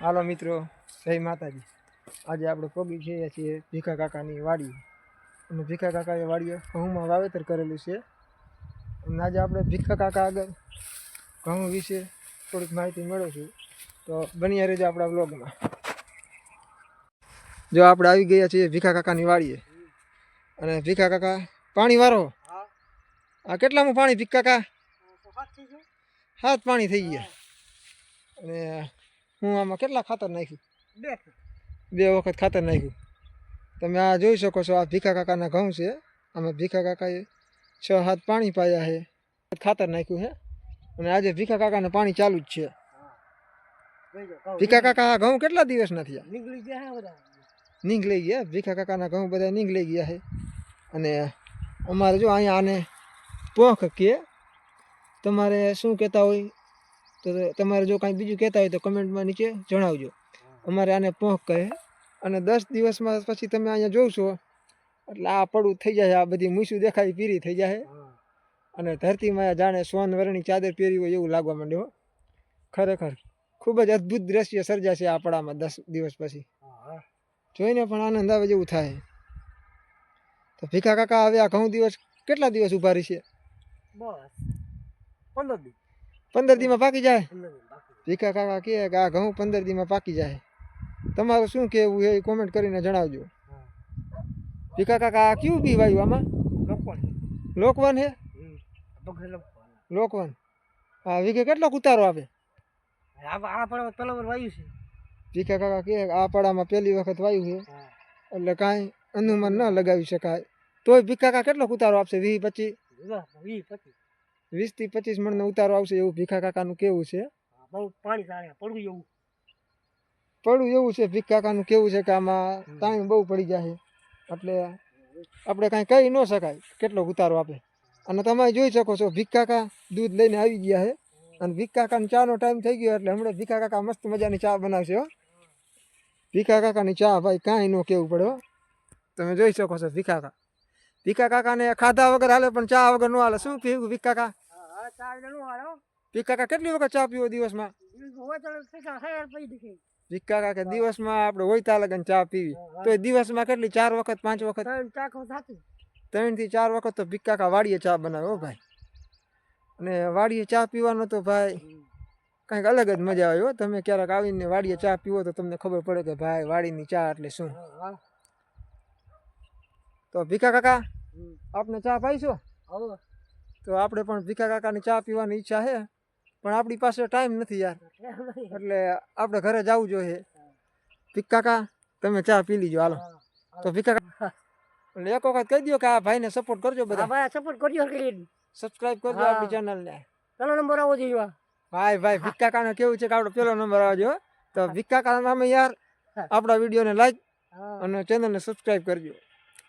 હાલો મિત્રો જય માતાજી. આજે આપણે પગી છે છીએ ભીખા કાકાની વાડી અને ભીખા કાકાએ વાડીએ ઘઉંમાં વાવેતર કરેલું છે. અને આજે આપણે ભીખા કાકા આગળ ઘઉં વિશે થોડીક માહિતી મેળવશું. તો બની રહેજો આપણા બ્લોગમાં જો આપણે આવી ગયા છીએ ભીખા કાકાની વાડીએ. અને ભીખા કાકા પાણી વારો? આ કેટલામાં પાણી ભીખ કાકા? હાથ પાણી થઈ ગયા. અને હું આમાં કેટલા ખાતર નાખ્યું? બે વખત ખાતર નાખ્યું. તમે આ જોઈ શકો છો આ ભીખા કાકાના ઘઉં છે. આમાં ભીખા કાકાએ છ હાથ પાણી પાયા છે. ખાતર નાખ્યું છે. અને આજે ભીખા કાકાને પાણી ચાલુ જ છે. ભીખા કાકા આ ઘઉં કેટલા દિવસના થયા? નીકળી ગયા બધા. નીકળી ગયા? ભીખા કાકાના ઘઉં બધા નીકળી ગયા છે. અને અમારે જો અહીંયા આને પોખ કે તમારે શું કહેતા હોય? તો તમારે જો કાંઈ બીજું કહેતા હોય તો કમેન્ટમાં નીચે જણાવજો. અમારે આને પોંખ કહે અને દસ દિવસમાં પછી તમે અહીંયા જોશો, એટલે આ પડું થઈ જાય, આ બધી મૂસું દેખાય, પીરી થઈ જાય. અને ધરતીમાં જાણે સોન વરણી ચાદર પહેરી હોય એવું લાગવા માંડ્યો ખરેખર ખૂબ જ અદ્ભુત દ્રશ્ય સર્જાશે આ પડામાં દસ દિવસ પછી. જોઈને પણ આનંદ આવે જેવું થાય. તો ભીખા કાકા હવે આ ઘઉં દિવસ કેટલા દિવસ ઊભા છે બસ, પંદર દી પંદર દીમાં પાકી જાય? ભીખા કાકા કહે કે આ ઘઉં પંદર દીમાં પાકી જાય. તમારું શું કહેવું એ કોમેન્ટ કરીને જણાવજો. ભીખા કાકા આ કયું બી વાયુ આમાં? લોકવન હે લોકવન હા વીઘે કેટલો ઉતારો આવે? આ આ પણ પેલો વાર વાયુ છે. ભીખા કાકા કહે કે આ પાડામાં પહેલી વખત વાયુ છે. એટલે કાંઈ અનુમાન ન લગાવી શકાય. તોય ભીખા કાકા કેટલો ઉતારો આપશે? વીસ પચીસ? વી પછી વીસથી પચીસ મણનો ઉતારો આવશે એવું ભીખા કાકાનું કેવું છે. બહુ પાણી પડવું એવું. પડવું એવું છે ભીખ કાકાનું કેવું છે કે આમાં ટાઈમ બહુ પડી જાય એટલે આપણે કાંઈ કહી ન શકાય કેટલો ઉતારો આપે. અને તમે જોઈ શકો છો ભીખ કાકા દૂધ લઈને આવી ગયા છે. અને ભીખ કાકાનો ચાનો ટાઈમ થઈ ગયો એટલે હમણાં ભીખા કાકા મસ્ત મજાની ચા બનાવશે હો. ભીખા કાકાની ચા ભાઈ કાંઈ ન કહેવું પડે હો. તમે જોઈ શકો છો ભીખા કાકા. ભીખા કાકાને ખાધા વગર હાલે પણ ચા વગર ન હાલે. શું પીવું ભીખ કાકા? ભીખ કાકા કેટલી વખત ચા પીવો દિવસમાં? હોય તો ભીખ કાકા કે દિવસમાં આપણે હોયતા લગન ચા પીવી. તો દિવસમાં કેટલી? ચાર વખત પાંચ વખત? ત્રણથી ચાર વખત તો ભીખ કાકા વાડીએ ચા બનાવે હો ભાઈ. અને વાડીએ ચા પીવાનો તો ભાઈ કંઈક અલગ જ મજા આવે હો. તમે ક્યારેક આવીને વાડીએ ચા પીવો તો તમને ખબર પડે કે ભાઈ વાડીની ચા એટલે શું? તો ભીખા કાકા આપને ચા પાઈશો? તો આપણે પણ ભીખા કાકાની ચા પીવાની ઈચ્છા છે પણ આપણી પાસે ટાઈમ નથી યાર. એટલે આપણે ઘરે જવું જોઈએ. ભીખ કાકા તમે ચા પી લીજો હાલો. તો ભીખા કાકા એટલે એક વખત કહી દો કે આ ભાઈને સપોર્ટ કરજો બધા. ભાઈ સપોર્ટ કરજો સબસ્ક્રાઇબ કરજો આપણી ચેનલને પેલો નંબર આવો જોઈએ ભાઈ ભાઈ ભીખા કાકાને કેવું છે કે આપણો પેલો નંબર આવજો તો ભીખા કાકા નામે યાર આપણા વિડીયોને લાઈક અને ચેનલને સબસ્ક્રાઇબ કરજો.